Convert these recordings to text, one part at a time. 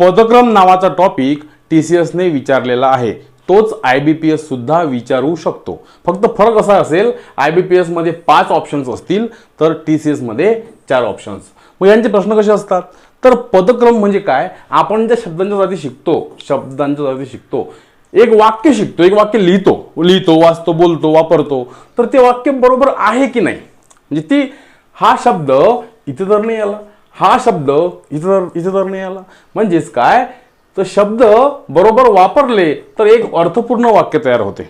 पदक्रम नावाचा topic T C एसने विचारलेला आहे. तोच आय बी पी एस सुद्धा विचारू शकतो. फक्त फरक असा असेल आय बी पी एसमध्ये पाच ऑप्शन्स असतील तर टी सी एसमध्ये चार ऑप्शन्स मग यांचे प्रश्न कसे असतात? तर पदक्रम म्हणजे काय? आपण ज्या शब्दांच्या जाती शिकतो शब्दांच्या जाती शिकतो एक वाक्य शिकतो एक वाक्य लिहितो लिहितो वाचतो बोलतो वापरतो तर ते वाक्य बरोबर आहे की नाही? म्हणजे ती हा शब्द इथे तर नाही आला. हा शब्द इथं तर इथे तर नाही आला म्हणजेच काय? तर शब्द बरोबर वापरले तर एक अर्थपूर्ण वाक्य तयार होते.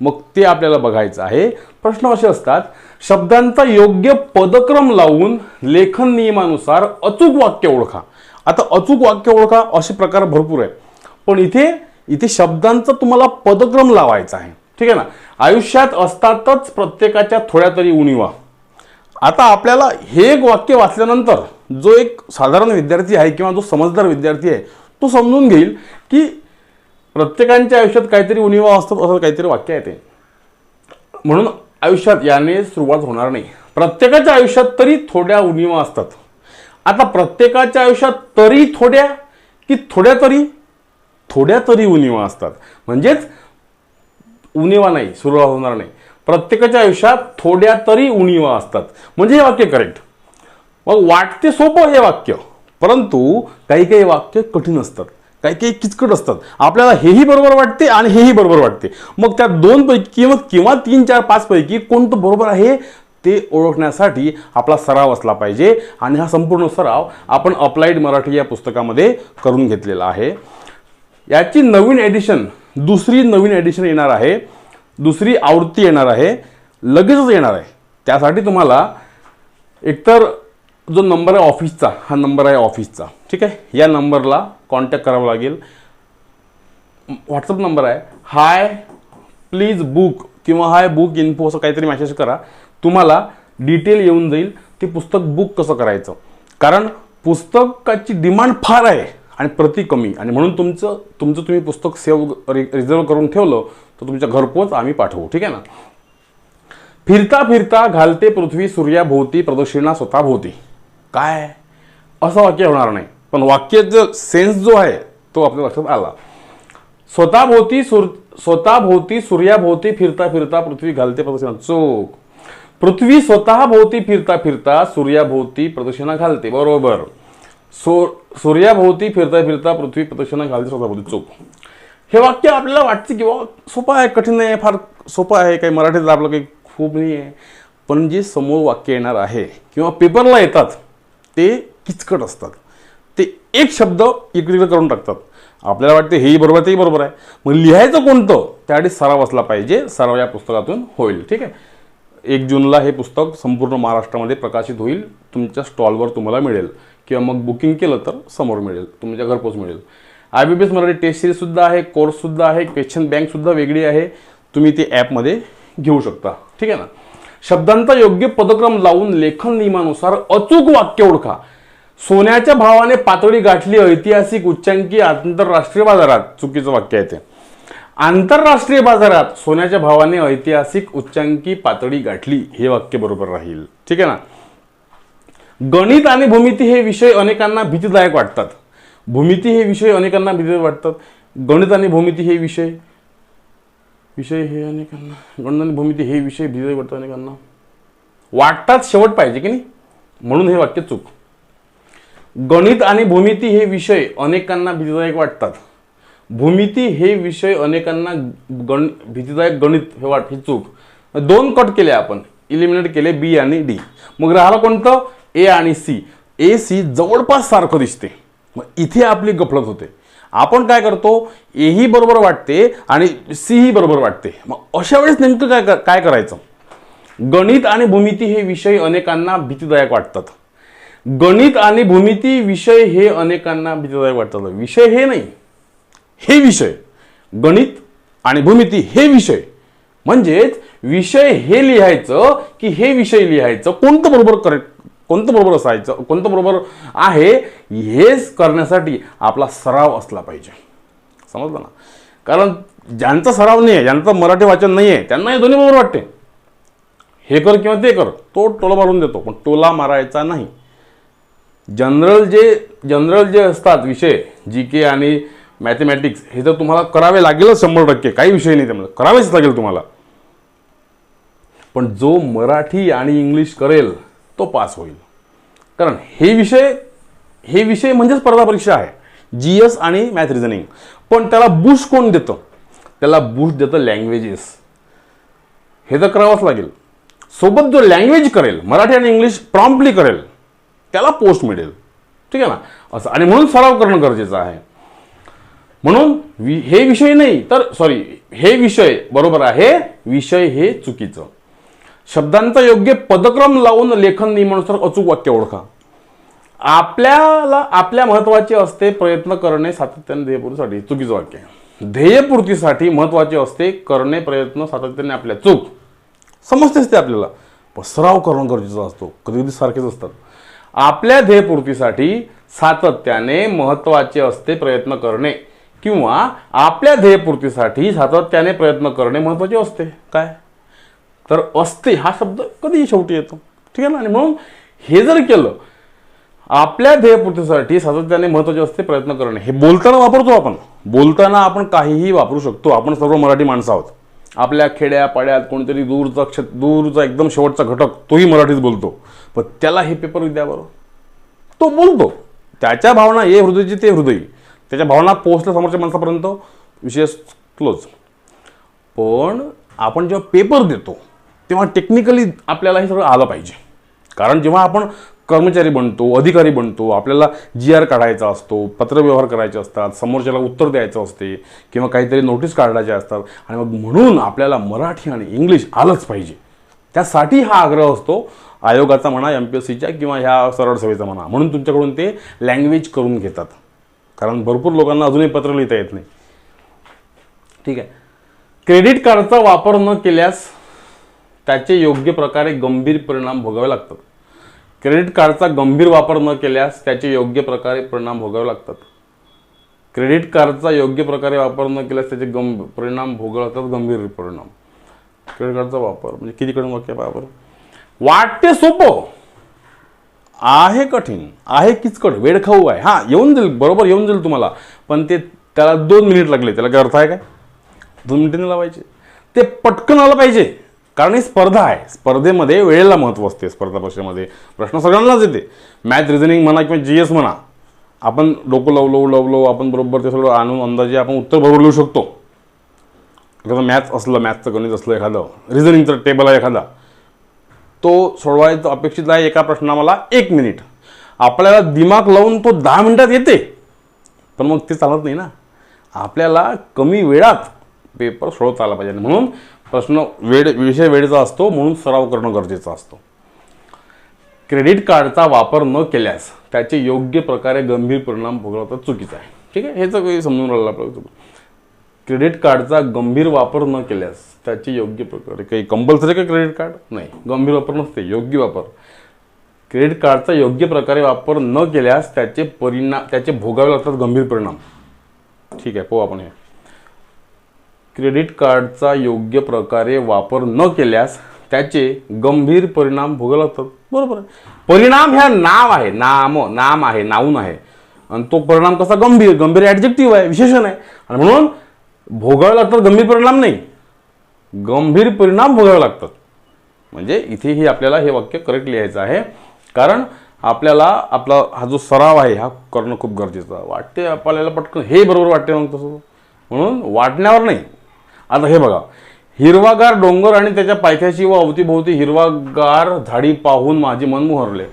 मग ते आपल्याला बघायचं आहे. प्रश्न असे असतात शब्दांचा योग्य पदक्रम लावून लेखन नियमानुसार अचूक वाक्य ओळखा. आता अचूक वाक्य ओळखा असे प्रकार भरपूर आहे पण इथे इथे शब्दांचा तुम्हाला पदक्रम लावायचा आहे. ठीक आहे ना? आयुष्यात असतातच प्रत्येकाच्या थोड्या तरी उणीवा. आता आपल्याला हे एक वाक्य वाचल्यानंतर जो एक साधारण विद्यार्थी आहे किंवा जो समजदार विद्यार्थी आहे तो समजून घेईल की प्रत्येकांच्या आयुष्यात काहीतरी उणीवा असतात असं काहीतरी वाक्य आहे ते. म्हणून आयुष्यात याने सुरुवात होणार नाही. प्रत्येकाच्या आयुष्यात तरी थोड्या उणीवा असतात. आता प्रत्येकाच्या आयुष्यात तरी थोड्या की थोड्या तरी थोड्या तरी उणीवा असतात. म्हणजेच उणीवा नाही सुरुवात होणार नाही. प्रत्येकाच्या आयुष्यात थोड्या तरी उणीवा असतात. म्हणजे हे वाक्य करेक्ट मग वाटते सोपं हे वाक्य. परंतु काही काही वाक्य कठीण असतात. काही काही किचकट असतात. आपल्याला हेही बरोबर वाटते आणि हेही बरोबर वाटते. मग त्या दोन पैकी किंवा किंवा तीन चार पाच पैकी कोणतं बरोबर आहे ते ओळखण्यासाठी आपला सराव असला पाहिजे. आणि हा संपूर्ण सराव आपण अप्लाइड मराठी या पुस्तकामध्ये करून घेतलेला आहे. याची नवीन एडिशन दुसरी नवीन एडिशन येणार आहे. दुसरी आवृत्ती येणार आहे. लगेचच येणार आहे. त्यासाठी तुम्हाला एकतर जो नंबर आहे ऑफिसचा हा नंबर आहे ऑफिसचा ठीक आहे? या नंबरला कॉन्टॅक्ट करावा लागेल. व्हॉट्सअप नंबर आहे. हाय प्लीज बुक किंवा हाय बुक इन्फो असं काहीतरी मेसेज करा. तुम्हाला डिटेल येऊन जाईल. ते पुस्तक बुक कसं करायचं? कारण पुस्तकाची डिमांड फार आहे आणि प्रति कमी. आणि म्हणून तुमचं तुमचं तुम्ही पुस्तक सेव्ह रिझर्व करून ठेवलं तर तुमच्या घरपोच आम्ही पाठवू. ठीक आहे ना? फिरता फिरता घालते पृथ्वी सूर्याभोवती प्रदक्षिणा स्वतःभोवती. काय? असं वाक्य होणार नाही. पण वाक्याचा सेन्स जो आहे तो आपल्या लक्षात आला. स्वतःभोवती सूर स्वतःभोवती सूर्याभोवती फिरता फिरता पृथ्वी घालते प्रदक्षिणा चोख पृथ्वी स्वतःभोवती फिरता फिरता सूर्याभोवती प्रदक्षिणा घालते. बरोबर. सो सूर्याभोवती फिरता फिरता पृथ्वी प्रदक्षिणा घालते स्वतःभोवती. चोक. हे वाक्य आपल्याला वाटते की बाबा सोपं आहे कठीण आहे फार सोपं आहे. काही मराठीत आपलं काही खूप नाही आहे. पण जे समोर वाक्य येणार आहे किंवा पेपरला येतात ते किचकट असतात. ते एक शब्द इकडे करून टाकतात. आपल्याला वाटते हेही बरोबर तेही बरोबर आहे. मग लिहायचं कोणतं? त्यासाठी सराव असला पाहिजे. सराव या पुस्तकातून होईल. ठीक आहे? एक जूनला हे पुस्तक संपूर्ण महाराष्ट्रामध्ये प्रकाशित होईल. तुमच्या स्टॉलवर तुम्हाला मिळेल. किंवा मग बुकिंग केलं तर समोर मिळेल. तुमच्या घरपोच मिळेल. I B P S Marathi test सिरीजसुद्धा आहे. कोर्ससुद्धा आहे. क्वेश्चन बँकसुद्धा वेगळी आहे. तुम्ही ती ॲपमध्ये घेऊ शकता. ठीक आहे ना? शब्दांचा योग्य पदक्रम लावून लेखन नियमानुसार अचूक वाक्य ओळखा. सोन्याच्या भावाने पातळी गाठली ऐतिहासिक उच्चांकी आंतरराष्ट्रीय बाजारात. चुकीचं वाक्य आहे ते. आंतरराष्ट्रीय बाजारात सोन्याच्या भावाने ऐतिहासिक उच्चांकी पातळी गाठली हे वाक्य बरोबर राहील. ठीक आहे ना? गणित आणि भूमिती हे विषय अनेकांना भीतीदायक वाटतात. भूमिती हे विषय अनेकांना भीतीदायक वाटतात. गणित आणि भूमिती हे विषय विषय हे अनेकांना गणित भूमिती हे विषय भिजय वाटतं अनेकांना वाटतात शेवट पाहिजे की नाही? म्हणून हे वाक्य चूक. गणित आणि भूमिती हे विषय अनेकांना भीतीदायक वाटतात. भूमिती हे विषय अनेकांना गण भीतीदायक गणित हे वाट ही चूक. दोन कट केले आपण. इलिमिनेट केले बी आणि डी मग राहिलं कोणतं? ए आणि सी ए सी जवळपास सारखं दिसते. मग इथे आपली गफलत होते. आपण काय करतो एही बरोबर वाटते आणि सी ही बरोबर वाटते. मग अशा वेळेस नेमकं काय काय करायचं? गणित आणि भूमिती हे विषय अनेकांना भीतीदायक वाटतात. गणित आणि भूमिती विषय हे अनेकांना भीतीदायक वाटतात. विषय हे नाही हे विषय. गणित आणि भूमिती हे विषय. म्हणजेच विषय हे लिहायचं की हे विषय लिहायचं कोणतं बरोबर करेक्ट कोणतं बरोबर असायचं कोणतं बरोबर आहे हेच करण्यासाठी आपला सराव असला पाहिजे. समजलं ना? कारण ज्यांचा सराव नाही आहे ज्यांचं मराठी वाचन नाही आहे त्यांना हे दोन्ही बरोबर वाटते. हे कर किंवा ते कर तो टोला मारून देतो पण टोला मारायचा नाही. जनरल जे जनरल जे असतात विषय जी के आणि मॅथमॅटिक्स हे तर तुम्हाला करावे लागेलच शंभर टक्के काही विषय नाही त्यामध्ये करावेच लागेल तुम्हाला. पण जो मराठी आणि इंग्लिश करेल तो पास होईल. कारण हे विषय हे विषय म्हणजे स्पर्धा परीक्षा आहे. जी एस आणि मॅथ रिझनिंग पण त्याला बूस्ट कोण देतं? त्याला बूस्ट देतं लँग्वेजेस हे तर करावंच लागेल. सोबत जो लँग्वेज करेल मराठी आणि इंग्लिश प्रॉम्प्टली करेल त्याला पोस्ट मिळेल. ठीक आहे ना? असं. आणि म्हणून सराव करणं गरजेचं आहे. म्हणून वि- हे विषय नाही तर सॉरी हे विषय बरोबर आहे विषय हे चुकीचं. शब्दांचा योग्य पदक्रम लावून लेखन नियमानुसार अचूक वाक्य ओळखा. आपल्याला आपल्या महत्त्वाचे असते प्रयत्न करणे सातत्याने ध्येयपूर्तीसाठी चुकीचं वाक्य. ध्येयपूर्तीसाठी महत्त्वाचे असते करणे प्रयत्न सातत्याने आपल्या. चूक. समजतेच ते आपल्याला. पण सराव करणं गरजेचं असतो. कधी कधी सारखेच असतात. आपल्या ध्येयपूर्तीसाठी सातत्याने महत्त्वाचे असते प्रयत्न करणे. किंवा आपल्या ध्येयपूर्तीसाठी सातत्याने प्रयत्न करणे महत्त्वाचे असते. काय? तर असते हा शब्द कधीही शेवटी येतो. ठीक आहे ना? आणि म्हणून हे जर केलं आपल्या ध्येयपूर्तीसाठी सातत्याने महत्त्वाचे असते प्रयत्न करणे. हे बोलताना वापरतो आपण. बोलताना आपण काहीही वापरू शकतो. आपण सर्व मराठी माणसं आहोत. आपल्या खेड्या पाड्यात कोणतरी दूरचा क्ष दूरचा एकदम शेवटचा घटक तोही मराठीत बोलतो. पण त्याला हे पेपर द्या बरं. तो बोलतो. त्याच्या भावना ये हृदयची ते हृदय. त्याच्या भावना पोहोचल्या समोरच्या माणसापर्यंत विशेष क्लोज पण आपण जेव्हा पेपर देतो तेव्हा टेक्निकली आपल्याला हे सगळं आलं पाहिजे. कारण जेव्हा आपण कर्मचारी बनतो अधिकारी बनतो आपल्याला जी आर काढायचा असतो पत्रव्यवहार करायचे असतात समोरच्याला उत्तर द्यायचं असते किंवा काहीतरी नोटीस काढायच्या असतात आणि मग म्हणून आपल्याला मराठी आणि इंग्लिश आलंच पाहिजे. त्यासाठी हा आग्रह असतो आयोगाचा म्हणा एम पी एस सीच्या किंवा ह्या सरळ सेवेचा म्हणा. म्हणून तुमच्याकडून ते लँग्वेज करून घेतात. कारण भरपूर लोकांना अजूनही पत्र लिहिता येत नाही. ठीक आहे. क्रेडिट कार्डचा वापर न केल्यास त्याचे योग्य प्रकारे गंभीर परिणाम भोगावे लागतात. क्रेडिट कार्डचा गंभीर वापर न केल्यास त्याचे योग्य प्रकारे परिणाम भोगावे लागतात. क्रेडिट कार्डचा योग्य प्रकारे वापर न केल्यास त्याचे गंभ परिणाम भोगावे लागतात गंभीर परिणाम. क्रेडिट कार्डचा वापर म्हणजे किती कडून वाक्य वापर वाटते सोपं. आहे कठीण आहे किचकट वेडखाऊ आहे. हा येऊन जाईल बरोबर येऊन जाईल तुम्हाला. पण ते त्याला दोन मिनिट लागले त्याला काय अर्थ आहे काय? दोन मिनिटं लावायचे. ते पटकन आलं पाहिजे. कारण ही स्पर्धा आहे. स्पर्धेमध्ये वेळेला महत्त्व असते स्पर्धा परीक्षेमध्ये प्रश्न सगळ्यांनाच येते. मॅथ रिझनिंग म्हणा किंवा जी एस म्हणा आपण डोकं लवलो लवलो आपण बरोबर ते सगळं आणून अंदाजे आपण उत्तर बरोबर लिहू शकतो. एखादं मॅथ्स असलं मॅथचं गणित असलं एखादं रिझनिंगचं टेबल आहे एखादा. तो सोडवायचं अपेक्षित आहे एका प्रश्नामाला एक मिनिट आपल्याला दिमाग लावून तो दहा मिनिटात येते. पण मग ते चालत नाही ना. आपल्याला कमी वेळात पेपर सोडवता आला पाहिजे. म्हणून प्रश्न वेळ विषय वेळेचा असतो म्हणून सराव करणं गरजेचं असतं. क्रेडिट कार्डचा वापर न केल्यास त्याचे योग्य प्रकारे गंभीर परिणाम भोगवता चुकीचं आहे. ठीक आहे? हे काही समजून राहिलं आपल्याला क्रेडिट कार्डचा गंभीर वापर न केल्यास त्याचे योग्य प्रकारे काही कंपल्सरी का क्रेडिट कार्ड? नाही. गंभीर वापर नसते योग्य वापर. क्रेडिट कार्डचा योग्य प्रकारे वापर न केल्यास त्याचे परिणाम त्याचे भोगावे लागतात गंभीर परिणाम. ठीक आहे पाहू आपण हे. क्रेडिट कार्डचा योग्य प्रकारे वापर न केल्यास त्याचे गंभीर परिणाम भोगावे लागतात. बरोबर आहे. परिणाम ह्या नाव आहे. नाम नाम आहे नाऊन आहे. आणि तो परिणाम कसा गंभीर गंभीर ॲडजेक्टिव्ह आहे विशेषण आहे. आणि म्हणून भोगावे लागतात गंभीर परिणाम नाही. गंभीर परिणाम भोगावे लागतात. म्हणजे इथेही आपल्याला हे वाक्य करेक्ट लिहायचं आहे. कारण आपल्याला आपला हा जो सराव आहे हा करणं खूप गरजेचं वाटते आपल्याला पटकन हे बरोबर वाटते मग तसं. म्हणून वाटण्यावर नाही. आता हे बघा. हिरवागार डोंगर आणि त्याच्या पायथ्याशी व अवतीभोवती हिरवागार झाडी पाहून माझे मन मोहरले.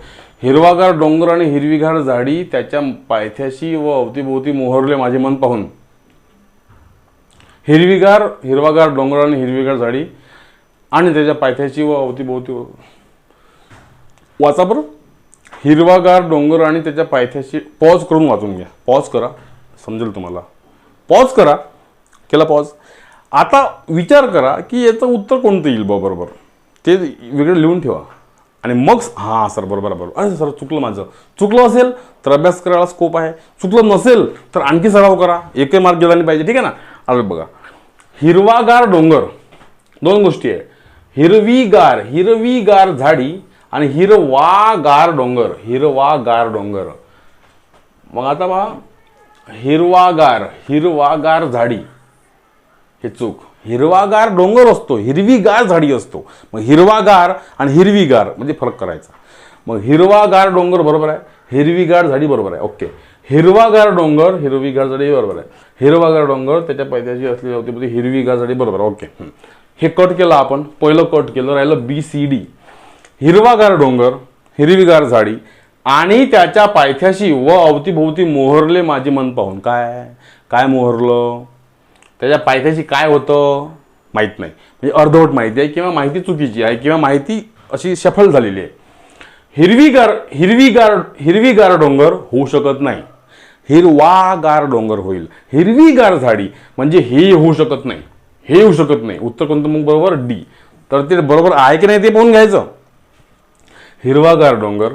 हिरवागार डोंगर आणि हिरवीगार झाडी त्याच्या पायथ्याशी व अवतीभोवती मोहरले माझे मन पाहून. हिरवीगार हिरवागार डोंगर आणि हिरवीगार झाडी आणि त्याच्या पायथ्याची व अवतीभोवती वाचा बरं. हिरवागार डोंगर आणि त्याच्या पायथ्याशी पॉज करून वाचून घ्या. पॉज करा. समजेल तुम्हाला. पॉज करा. केला पॉज आता विचार करा की याचं उत्तर कोणतं येईल? बा बरोबर ते वेगळं लिहून ठेवा. आणि मग हां सर बरोबर बरोबर. अरे सर चुकलं माझं. चुकलं असेल तर अभ्यास करायला स्कोप आहे. चुकलं नसेल तर आणखी सराव करा. एकही मार्क गेला नाही पाहिजे ठीक आहे ना? अरे बघा. हिरवागार डोंगर. दोन गोष्टी आहे. हिरवीगार हिरवीगार झाडी आणि हिरवागार डोंगर. हिरवागार डोंगर. मग आता बा हिरवागार हिरवागार झाडी. हे चूक. हिरवागार डोंगर असतो हिरवीगार झाडी असतो. मग हिरवागार आणि हिरवीगार म्हणजे फरक करायचा. मग हिरवागार डोंगर बरोबर आहे हिरवीगार झाडी बरोबर आहे. ओके. हिरवागार डोंगर हिरवीगार झाडी बरोबर आहे. हिरवागार डोंगर त्याच्या पायथ्याशी असलेली होती म्हणजे हिरवीगार झाडी बरोबर आहे. ओके. हे. कट केलं आपण पहिलं कट केलं राहिलं बी सी डी हिरवागार डोंगर हिरवीगार झाडी आणि त्याच्या पायथ्याशी व अवतीभोवती मोहरले माझे मन पाहून काय? काय मोहरलं? त्याच्या पायथ्याशी काय होतं माहीत नाही. म्हणजे अर्धवट माहिती आहे किंवा माहिती चुकीची आहे किंवा माहिती अशी सफल झालेली आहे. हिरवीगार हिरवीगार हिरवीगार डोंगर होऊ शकत नाही. हिरवागार डोंगर होईल. हिरवीगार झाडी म्हणजे हे होऊ शकत नाही. हे होऊ शकत नाही. उत्तर कोणतं मग बरोबर? डी. तर ते बरोबर आहे की नाही ते पाहून घ्यायचं. हिरवागार डोंगर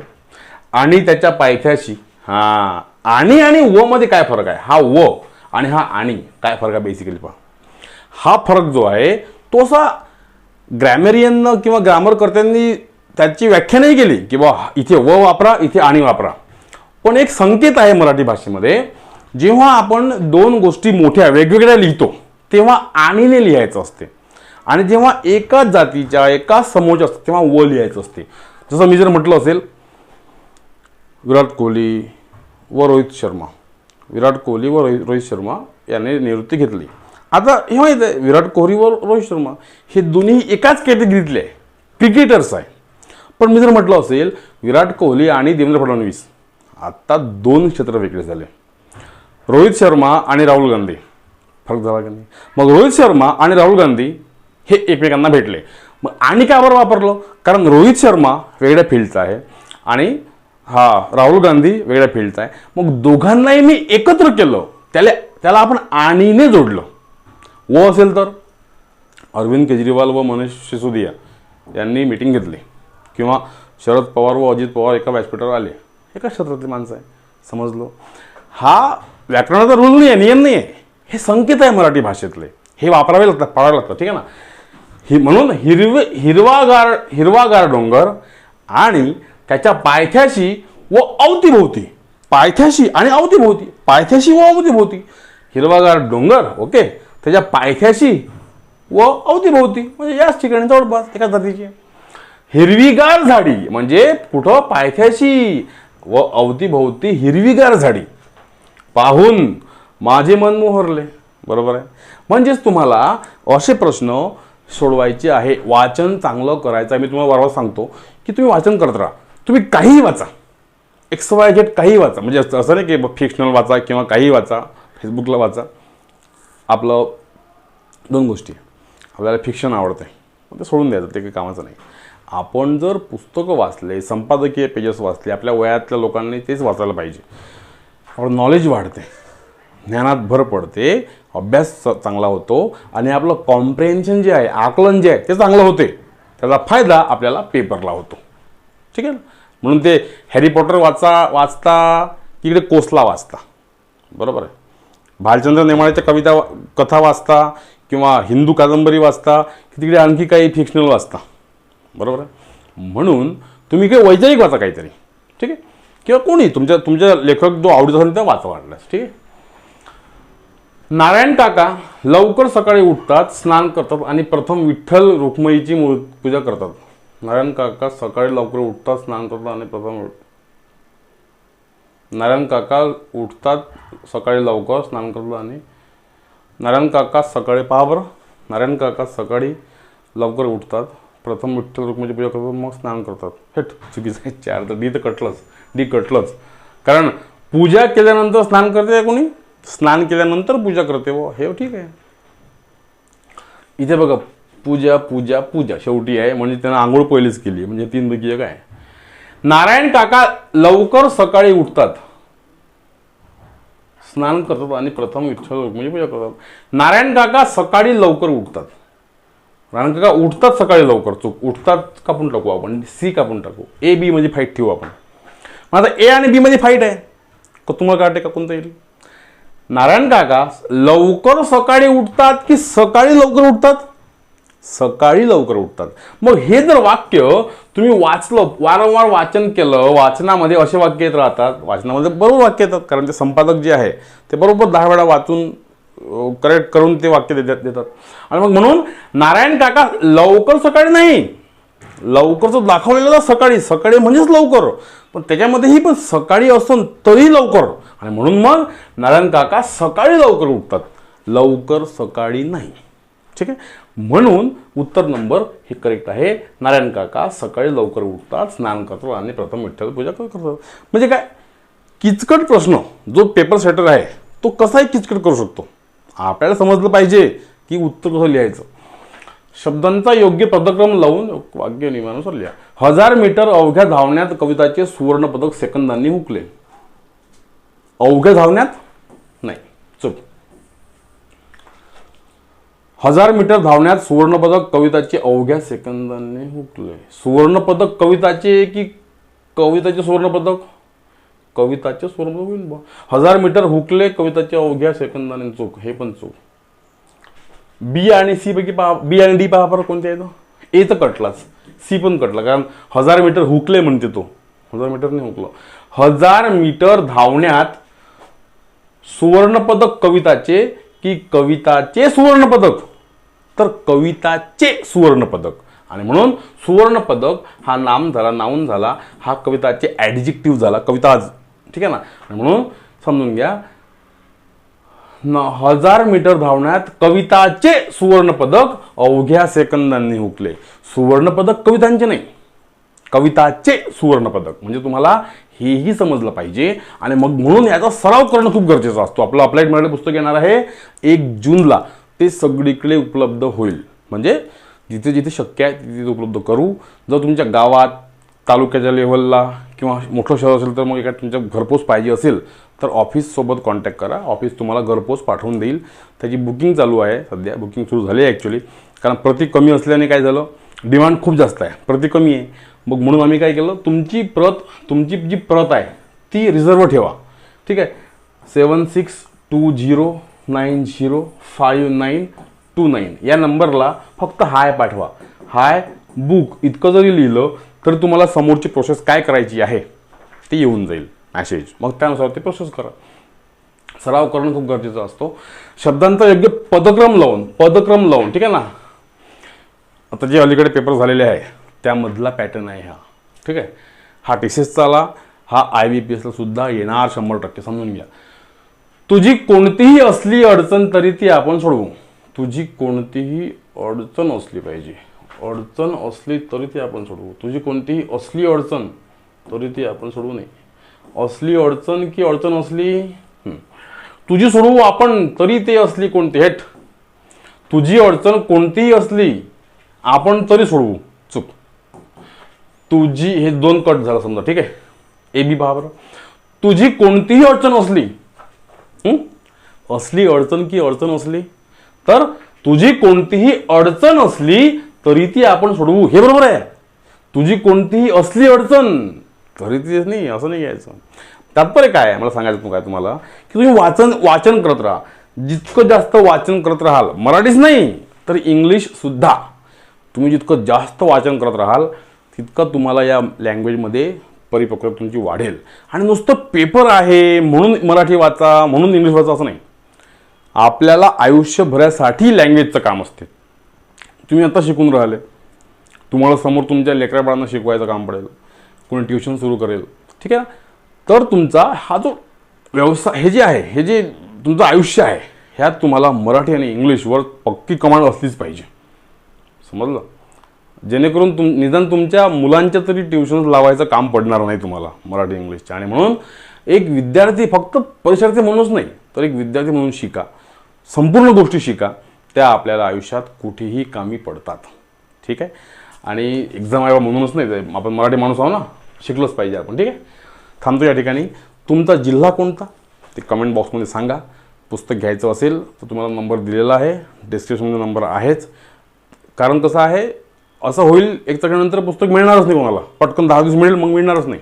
आणि त्याच्या पायथ्याशी हा आणि आणि व मध्ये काय फरक आहे? हा व. आणि हा आणि. काय फरक आहे बेसिकली पहा. हा फरक जो आहे तो असा ग्रॅमेरियननं किंवा ग्रामरकर्त्यांनी त्याची व्याख्या नाही केली की बा इथे व वापरा इथे आणि वापरा. पण एक संकेत आहे मराठी भाषेमध्ये जेव्हा आपण दोन गोष्टी मोठ्या वेगवेगळ्या लिहितो तेव्हा आणीने लिहायचं असते. आणि जेव्हा एकाच जातीच्या एकाच समोरच्या असतं तेव्हा व लिहायचं असते. जसं मी जर म्हटलं असेल विराट कोहली व रोहित शर्मा. विराट कोहली व रोहित रोहित शर्मा याने निवृत्ती घेतली. आता हे माहीत आहे विराट कोहली व रोहित शर्मा हे दोन्ही एकाच कॅटेगरीतले आहे. क्रिकेटर्स आहे. पण मी जर म्हटलं असेल विराट कोहली आणि देवेंद्र फडणवीस आत्ता दोन क्षेत्र वेगळे झाले. रोहित शर्मा आणि राहुल गांधी. फरक झाला का नाही? मग रोहित शर्मा आणि राहुल गांधी हे एकमेकांना भेटले. मग आणि का बरं वापरलं? कारण रोहित शर्मा वेगळ्या फील्डचा आहे आणि हा राहुल गांधी वेगळ्या फील्डचा आहे. मग दोघांनाही मी एकत्र केलं. त्याला त्याला आपण आणीने जोडलं. व असेल तर? अरविंद केजरीवाल व मनीष सिसोदिया यांनी मिटिंग घेतली. किंवा शरद पवार व अजित पवार एका व्यासपीठावर आले. एका क्षेत्रातली माणसं आहे. समजलो? हा व्याकरणाचा रूल नाही आहे नियम नाही आहे. हे संकेत आहे मराठी भाषेतले. हे वापरावे लागतात पाळावे लागतात. ठीक आहे ना? हि म्हणून हिरवे हिरवागार हिरवागार डोंगर आणि त्याच्या पायथ्याशी व अवतीभोवती पायथ्याशी आणि अवतीभोवती पायथ्याशी व अवतीभोवती हिरवागार डोंगर ओके? त्याच्या पायथ्याशी व अवतीभोवती म्हणजे याच ठिकाणी जवळपास एका जातीची. हिरवीगार झाडी म्हणजे कुठं पायथ्याशी व अवतीभोवती हिरवीगार झाडी. पाहून माझे मन मोहरले बरोबर आहे? म्हणजेच तुम्हाला असे प्रश्न सोडवायचे आहे. वाचन चांगलं करायचं आहे. मी तुम्हाला वारंवार सांगतो की तुम्ही वाचन करत राहा. तुम्ही काहीही वाचा. एक्स वाय झेड काही वाचा. म्हणजे असं असं नाही की फिक्शनल वाचा किंवा काही वाचा. फेसबुकला वाचा. आपलं दोन गोष्टी. आपल्याला फिक्शन आवडतं आहे मग ते सोडून द्यायचं. ते काही कामाचं नाही. आपण जर पुस्तकं वाचले संपादकीय पेजेस वाचले आपल्या वयातल्या लोकांनी तेच वाचायला पाहिजे. आपलं नॉलेज वाढते. ज्ञानात भर पडते. अभ्यास चांगला होतो. आणि आपलं कॉम्प्रेन्शन जे आहे आकलन जे आहे ते चांगलं होते. त्याचा फायदा आपल्याला पेपरला होतो. ठीक आहे ना? म्हणून ते हॅरी पॉटर वाचा वाचता तिकडे इकडे कोसला वाचता. बरोबर आहे? भालचंद्र नेमाळ्याच्या कविता कथा वाचता किंवा हिंदू कादंबरी वाचता की तिकडे आणखी काही फिक्शनल वाचता. बरोबर आहे? म्हणून तुम्ही काही वैचारिक वाचा काहीतरी. ठीक आहे? किंवा कोणी तुमच्या तुमच्या लेखक जो आवडीचा असेल त्या वाचा वाटल्यास. ठीक आहे? नारायण काका लवकर सकाळी उठतात स्नान करतात आणि प्रथम विठ्ठल रुक्मईची मूळ पूजा करतात. नारायण काका सकाळी लवकर उठतात स्नान करतात आणि प्रथम नारायण काका उठतात सकाळी लवकर स्नान करतात आणि नारायण काका सकाळी पहा बरं नारायण काका सकाळी लवकर उठतात प्रथम विठ्ठल रुक्मिणीची पूजा करतात मग स्नान करतात. हे चुकीचं आहे चार तर डी तर कटलंच डी कटलंच. कारण पूजा केल्यानंतर स्नान करते कोणी? स्नान केल्यानंतर पूजा करते व हे ठीक आहे. इथे बघा पूजा पूजा पूजा. शेवटी आहे म्हणजे त्यांना आंघोळ पहिलीच केली. म्हणजे तीन पैकी एक आहे. नारायण काका लवकर सकाळी उठतात. स्नान करतात आणि प्रथम विठ्ठल म्हणजे पूजा करतात. नारायण काका सकाळी लवकर उठतात. नारायण काका उठतात सकाळी लवकर. चूक. उठतात कापून टाकू आपण. सी कापून टाकू. ए बी मध्ये फाईट ठेवू आपण. मग आता ए आणि बी मध्ये फाईट आहे. का तुम्हाला काटे का कोणतं येईल? नारायण काका लवकर सकाळी उठतात की सकाळी लवकर उठतात? सकाळी लवकर उठतात. मग हे जर वाक्य तुम्ही वाचलं वारंवार वाचन केलं वाचनामध्ये असे वाक्य येत राहतात. वाचनामध्ये बरोबर वाक्य येतात कारण ते संपादक जे आहे ते बरोबर दहा वेळा वाचून करेक्ट करून ते वाक्य देतात देतात. आणि मग म्हणून नारायण काका लवकर सकाळी नाही. लवकरच दाखवलेलं ना सकाळी. सकाळी म्हणजेच लवकर. पण त्याच्यामध्येही पण सकाळी असून तरी लवकर. आणि म्हणून मग नारायण काका सकाळी लवकर उठतात. लवकर सकाळी नाही. ठीक आहे? म्हणून उत्तर नंबर हे करेक्ट आहे. नारायण काका सकाळी लवकर उठतात स्नान करतात आणि प्रथम विठ्ठल पूजा करतात. म्हणजे काय? किचकट प्रश्न जो पेपर सेटर आहे तो कसाही किचकट करू शकतो. आपल्याला समजलं पाहिजे की उत्तर कसं लिहायचं. शब्दांचा योग्य पदक्रम लावून वाक्य नियमानुसार लिहा. हजार मीटर अवघ्या धावण्यात कविताचे सुवर्णपदक सेकंदांनी हुकले. अवघ्या धावण्यात नाही चूक हजार मीटर धावण्यात सुवर्णपदक कविताचे अवघ्या सेकंदांनी हुकले सुवर्णपदक कविताचे की कविताचे सुवर्णपदक? कविताचे सुवर्णपदक होईल बा हजार मीटर हुकले कविताचे अवघ्या सेकंदाने चूक. हे पण चूक. बी आणि सी पैकी पहा बी आणि डी पहा बरं कोणते आहे ए तर कटलाच. सी पण कटला कारण हजार मीटर हुकले म्हणते तो. हजार मीटर नाही हुकलं. हजार मीटर धावण्यात सुवर्णपदक कविताचे की कविताचे सुवर्णपदक? तर कविताचे सुवर्णपदक. आणि म्हणून सुवर्णपदक हा नाम झाला नाऊन झाला हा कविताचे ॲडजेक्टिव्ह झाला कविता ठीक आहे ना? आणि म्हणून समजून घ्या. न हजार मीटर धावण्यात कविताचे सुवर्णपदक अवघ्या सेकंदांनी हुकले. सुवर्णपदक कवितांचे नाही. कविताचे सुवर्णपदक. म्हणजे तुम्हाला हेही समजलं पाहिजे. आणि मग म्हणून याचा सराव करणं खूप गरजेचं असतो. आपलं अप्लाइड मराठी पुस्तक येणार आहे. एक जूनला. ते सगळीकडे उपलब्ध होईल. म्हणजे जिथे जिथे शक्य आहे तिथे उपलब्ध करू. जर तुमच्या गावात तालुक्याच्या लेवलला किंवा मोठं शहर असेल तर मग एका तुमच्या घरपोच पाहिजे असेल तर ऑफिससोबत कॉन्टॅक्ट करा. ऑफिस तुम्हाला घरपोच पाठवून देईल. त्याची बुकिंग चालू आहे सध्या. बुकिंग सुरू झाली आहे ॲक्च्युली कारण प्रति कमी असल्याने काय झालं? डिमांड खूप जास्त आहे. प्रति कमी आहे. मग म्हणून आम्ही काय केलं? तुमची प्रत तुमची जी प्रत आहे ती रिझर्व ठेवा. ठीक आहे? Seven six two zero nine zero five nine two nine या नंबरला फक्त हाय पाठवा हाय बुक इतकं जरी लिहिलं तर तुम्हाला समोरची प्रोसेस काय करायची आहे ती येऊन जाईल मॅसेज मग त्यानुसार ते प्रोसेस करा सराव करणं खूप गरजेचं असतो शब्दांचा योग्य पदक्रम लावून पदक्रम लावून ठीक आहे ना आता जे अलीकडे पेपर झालेले आहे त्यामधला पॅटर्न आहे हा ठीक आहे हा टी सी एसचा आला हा आय बी पी एसला सुद्धा येणार शंभर टक्के समजून घ्या तुझी कोणतीही असली अडचण तरी ती आपण सोडवू. तुझी कोणतीही अडचण असली पाहिजे. अडचण असली तरी ती आपण सोडवू. तुझी कोणतीही असली अडचण तरी ती आपण सोडवू नये. असली अडचण की अडचण असली तुझी सोडवू आपण तरी ते असली कोणती. हेट. तुझी अडचण कोणतीही असली आपण तरी सोडवू. चूक. तुझी हे दोन कट झालं समजा. ठीक आहे? ए बी पहा बरं. तुझी कोणतीही अडचण असली असली अडचण की अडचण असली? तर तुझी कोणतीही अडचण असली तरी ती आपण सोडवू. हे बरोबर आहे. तुझी कोणतीही असली अडचण तरी ती नाही असं नाही घ्यायचं. तात्पर्य काय आहे? मला सांगायचं काय तुम्हाला? की तुम्ही वाचन वाचन करत राहा. जितकं जास्त वाचन करत राहाल मराठीच नाही तर इंग्लिशसुद्धा तुम्ही जितकं जास्त वाचन करत राहाल तितकं तुम्हाला या लँग्वेजमध्ये परिपक्वता तुमची वाढेल. आणि नुसतं पेपर आहे म्हणून मराठी वाचा म्हणून इंग्लिश वाचा असं नाही. आपल्याला आयुष्यभरासाठी लँग्वेजचं काम असते. तुम्ही आता शिकून राहिले. तुम्हाला समोर तुमच्या लेकरा बाळांना शिकवायचं काम पडेल. कोणी ट्युशन सुरू करेल. ठीक आहे ना? तर तुमचा हा जो व्यवसाय हे जे आहे हे जे तुमचं आयुष्य आहे ह्यात तुम्हाला मराठी आणि इंग्लिशवर पक्की कमांड असलीच पाहिजे. समजलं? जेणेकरून तुम निदान तुमच्या मुलांच्या तरी ट्युशन्स लावायचं काम पडणार नाही तुम्हाला मराठी इंग्लिशच्या आणि म्हणून एक विद्यार्थी फक्त परीक्षार्थी म्हणूनच नाही तर एक विद्यार्थी म्हणून शिका. संपूर्ण गोष्टी शिका. त्या आपल्याला आयुष्यात कुठेही कामी पडतात. ठीक आहे? आणि एक्झाम आहे म्हणूनच नाही ते आपण मराठी माणूस आहो ना शिकलंच पाहिजे आपण. ठीक आहे? थांबतो या ठिकाणी. तुमचा जिल्हा कोणता? ते कमेंट बॉक्समध्ये सांगा. पुस्तक घ्यायचं असेल तर तुम्हाला नंबर दिलेला आहे. डिस्क्रिप्शनमध्ये नंबर आहेच. कारण कसं आहे असं होईल एक नंतर पुस्तक मिळणारच नाही कोणाला. पटकन दहा दिवस मिळेल मग मिळणारच नाही.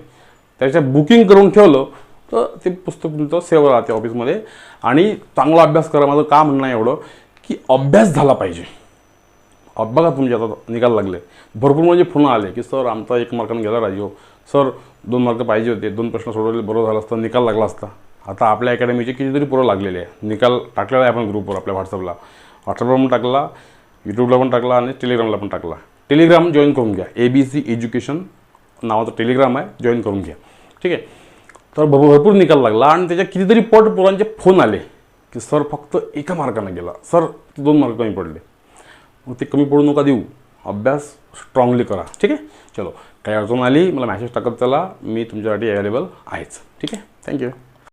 त्याच्या बुकिंग करून ठेवलं तर ते पुस्तक तुमचं सेव राहते ऑफिसमध्ये. आणि चांगला अभ्यास करा माझं का म्हणणं आहे एवढं की अभ्यास झाला पाहिजे. बघा तुमचे आता निकाल लागले. भरपूर म्हणजे फोन आले की सर आमचा एक मार्काने गेला राजीव. सर दोन मार्क पाहिजे होते दोन प्रश्न सोडवले बरोबर झालं असतं निकाल लागला असता. आता आपल्या अकॅडमीचे कितीतरी पोरं लागलेले आहे निकाल टाकलेला आहे आपण ग्रुपवर आपल्या व्हॉट्सअपला व्हॉट्सअपवर पण टाकला यूट्यूबला पण टाकला आणि टेलिग्रामला पण टाकला. टेलिग्राम जॉईन करून घ्या. ए बी सी एज्युकेशन नावाचं टेलिग्राम आहे जॉईन करून घ्या. ठीक आहे? तर भर- भरपूर निकाल लागला आणि त्याच्या कितीतरी पट पोरांचे फोन आले की सर फक्त एका मार्काने गेला. सर दोन मार्क कमी पडले. मग ते कमी पडू नका देऊ. अभ्यास स्ट्रॉंगली करा. ठीक आहे? चलो. काही अडचण आली मला मॅसेज टाकत चला. मी तुमच्यासाठी अवेलेबल आहेच. ठीक आहे? थँक्यू